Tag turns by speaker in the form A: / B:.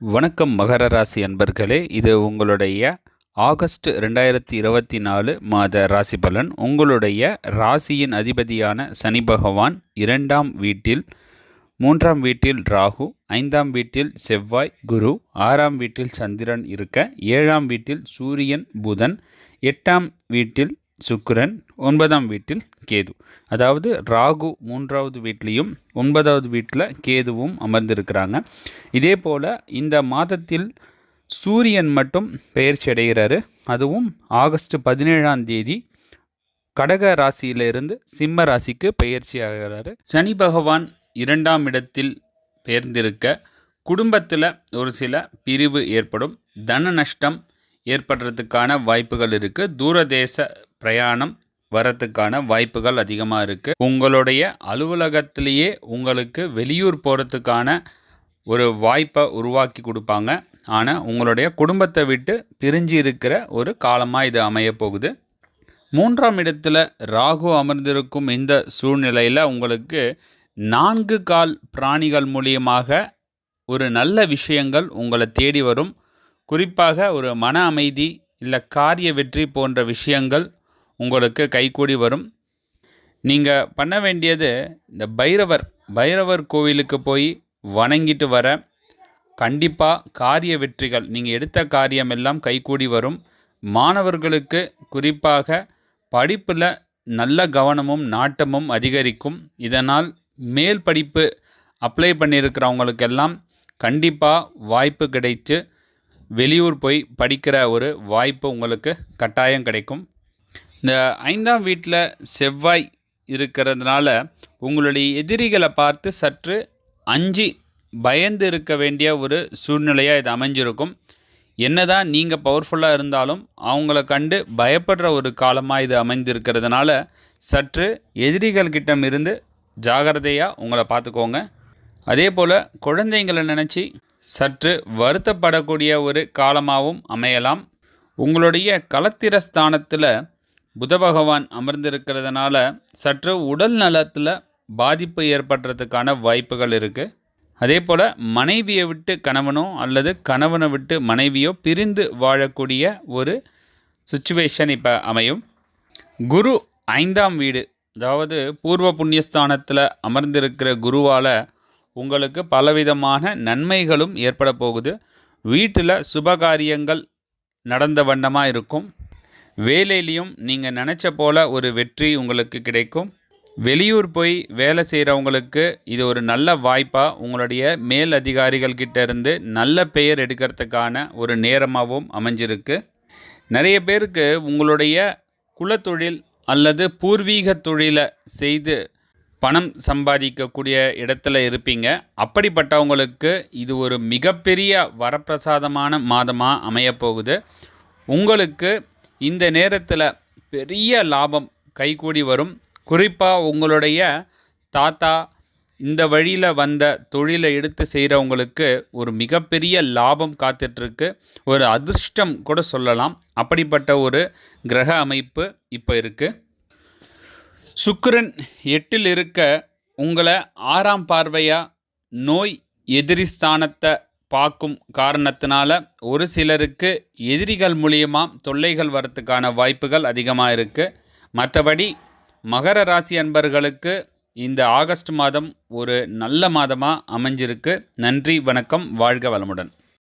A: வணக்கம் மகர ராசி அன்பர்களே இது உங்களுடைய ஆகஸ்ட் ரெண்டாயிரத்தி இருபத்தி நாலு மாத ராசி பலன். உங்களுடைய ராசியின் அதிபதியான சனி பகவான் இரண்டாம் வீட்டில் மூன்றாம் வீட்டில் ராகு ஐந்தாம் வீட்டில் செவ்வாய் குரு ஆறாம் வீட்டில் சந்திரன் இருக்க ஏழாம் வீட்டில் சூரியன் புதன் எட்டாம் வீட்டில் சுக்கிரன் ஒன்பதாம் வீட்டில் கேது. அதாவது ராகு மூன்றாவது வீட்லேயும் ஒன்பதாவது வீட்டில் கேதுவும் அமர்ந்திருக்கிறாங்க. இதே போல் இந்த மாதத்தில் சூரியன் மட்டும் பெயர்ச்சி அடைகிறாரு. அதுவும் ஆகஸ்ட் பதினேழாம் தேதி கடக ராசியிலிருந்து சிம்ம ராசிக்கு பயிற்சி ஆகிறாரு. சனி பகவான் இரண்டாம் இடத்தில் பெயர்ந்திருக்க குடும்பத்தில் ஒரு சில பிரிவு ஏற்படும். தன நஷ்டம் ஏற்படுறதுக்கான வாய்ப்புகள் இருக்குது தூரதேச பிரயாணம் வரத்துக்கான வாய்ப்புகள் அதிகமாக இருக்குது உங்களுடைய அலுவலகத்திலேயே உங்களுக்கு வெளியூர் போகிறதுக்கான ஒரு வாய்ப்பை உருவாக்கி கொடுப்பாங்க. ஆனால் உங்களுடைய குடும்பத்தை விட்டு பிரிஞ்சு இருக்கிற ஒரு காலமாக இது அமைய போகுது. மூன்றாம் இடத்துல ராகு அமர்ந்திருக்கும் இந்த சூழ்நிலையில் உங்களுக்கு நான்கு கால் பிராணிகள் மூலியமாக ஒரு நல்ல விஷயங்கள் உங்களை தேடி வரும். குறிப்பாக ஒரு மன அமைதி இல்லை காரிய வெற்றி போன்ற விஷயங்கள் உங்களுக்கு கைகூடி வரும். நீங்கள் பண்ண வேண்டியது இந்த பைரவர் பைரவர் கோவிலுக்கு போய் வணங்கிட்டு வர கண்டிப்பாக காரிய வெற்றிகள் நீங்கள் எடுத்த காரியம் எல்லாம் கைகூடி வரும். மாணவர்களுக்கு குறிப்பாக படிப்பில் நல்ல கவனமும் நாட்டமும் அதிகரிக்கும். இதனால் மேல் படிப்பு அப்ளை பண்ணியிருக்கிறவங்களுக்கெல்லாம் கண்டிப்பாக வாய்ப்பு கிடைத்து வெளியூர் போய் படிக்கிற ஒரு வாய்ப்பு உங்களுக்கு கட்டாயம் கிடைக்கும். இந்த ஐந்தாம் வீட்டில் செவ்வாய் இருக்கிறதுனால உங்களுடைய எதிரிகளை பார்த்து சற்று அஞ்சு பயந்து இருக்க வேண்டிய ஒரு சூழ்நிலையாக இது அமைஞ்சிருக்கும். என்னதான் நீங்கள் பவர்ஃபுல்லாக இருந்தாலும் அவங்கள கண்டு பயப்படுற ஒரு காலமாக இது அமைந்திருக்கிறதுனால சற்று எதிரிகள்கிட்டம் இருந்து ஜாகிரதையாக உங்களை பார்த்துக்கோங்க. அதே போல் குழந்தைங்களை நினச்சி சற்று வருத்தப்படக்கூடிய ஒரு காலமாகவும் அமையலாம். உங்களுடைய களத்திர ஸ்தானத்தில் புத பகவான் அமர்ந்திருக்கிறதுனால சற்று உடல் நலத்தில் பாதிப்பு ஏற்படுறதுக்கான வாய்ப்புகள் இருக்குது அதே போல் மனைவியை விட்டு கணவனோ அல்லது கணவனை விட்டு மனைவியோ பிரிந்து வாழக்கூடிய ஒரு சுச்சுவேஷன் இப்போ அமையும். குரு ஐந்தாம் வீடு அதாவது பூர்வ புண்ணியஸ்தானத்தில் அமர்ந்திருக்கிற குருவால் உங்களுக்கு பலவிதமான நன்மைகளும் ஏற்பட போகுது. வீட்டில் சுபகாரியங்கள் நடந்த வண்ணமாக இருக்கும். வேலையிலையும் நீங்கள் நினச்ச போல் ஒரு வெற்றி உங்களுக்கு கிடைக்கும். வெளியூர் போய் வேலை செய்கிறவங்களுக்கு இது ஒரு நல்ல வாய்ப்பாக உங்களுடைய மேல் அதிகாரிகள் இருந்து நல்ல பெயர் எடுக்கிறதுக்கான ஒரு நேரமாகவும் அமைஞ்சிருக்கு. நிறைய பேருக்கு உங்களுடைய குலத்தொழில் அல்லது பூர்வீக தொழிலை செய்து பணம் சம்பாதிக்கக்கூடிய இடத்துல இருப்பீங்க. அப்படிப்பட்டவங்களுக்கு இது ஒரு மிகப்பெரிய வரப்பிரசாதமான மாதமாக அமையப்போகுது. உங்களுக்கு இந்த நேரத்தில் பெரிய லாபம் கைகூடி வரும். குறிப்பாக உங்களுடைய தாத்தா இந்த வழியில் வந்த தொழிலை எடுத்து செய்கிறவங்களுக்கு ஒரு மிகப்பெரிய லாபம் காத்துட்ருக்கு. ஒரு அதிர்ஷ்டம் கூட சொல்லலாம். அப்படிப்பட்ட ஒரு கிரக அமைப்பு இப்போ இருக்குது சுக்கரன் எட்டில் இருக்க உங்களை ஆறாம் பார்வையாக நோய் எதிரி ஸ்தானத்தை பார்க்கும் காரணத்தினால ஒரு சிலருக்கு எதிரிகள் மூலியமாக தொல்லைகள் வரத்துக்கான வாய்ப்புகள் அதிகமாக இருக்குது மற்றபடி மகர ராசி அன்பர்களுக்கு இந்த ஆகஸ்ட் மாதம் ஒரு நல்ல மாதமாக அமைஞ்சிருக்கு. நன்றி வணக்கம் வாழ்க வளமுடன்.